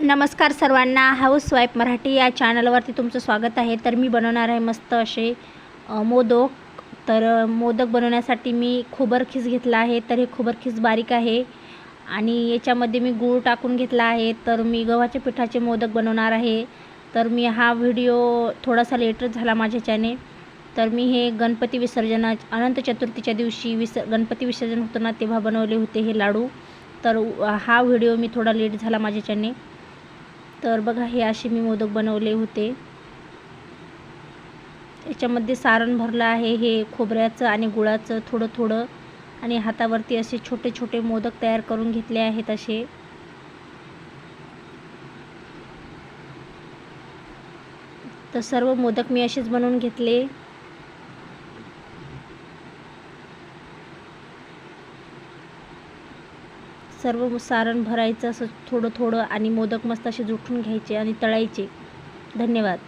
नमस्कार सर्वांना. हाऊसवाईफ मराठी या चॅनलवरती तुमचं स्वागत आहे. तर मी बनवणार आहे मस्त असे मोदक. तर मोदक बनवण्यासाठी मी खोबरखीस घेतला आहे. तर हे खोबरखीस बारीक आहे आणि याच्यामध्ये मी गूळ टाकून घेतला आहे. तर मी गव्हाच्या पिठाचे मोदक बनवणार आहे. तर मी हा व्हिडिओ थोडासा लेटच झाला माझ्याच्याने. तर मी हे गणपती विसर्जना अनंत चतुर्थीच्या दिवशी विस गणपती विसर्जन होतं ना तेव्हा बनवले होते हे लाडू. तर हा व्हिडिओ मी थोडा लेट झाला माझ्याच्याने. तर बघा हे असे मी मोदक बनवले होते. याच्यामध्ये सारण भरलं आहे हे खोबऱ्याचं आणि गुळाचं थोडं थोडं आणि हातावरती असे छोटे छोटे मोदक तयार करून घेतले आहेत असे. तर सर्व मोदक मी असेच बनवून घेतले. सर्व सारण भरायचं असं थोडं थोडं आणि मोदक मस्त असे जुठून घ्यायचे आणि तळायचे. धन्यवाद.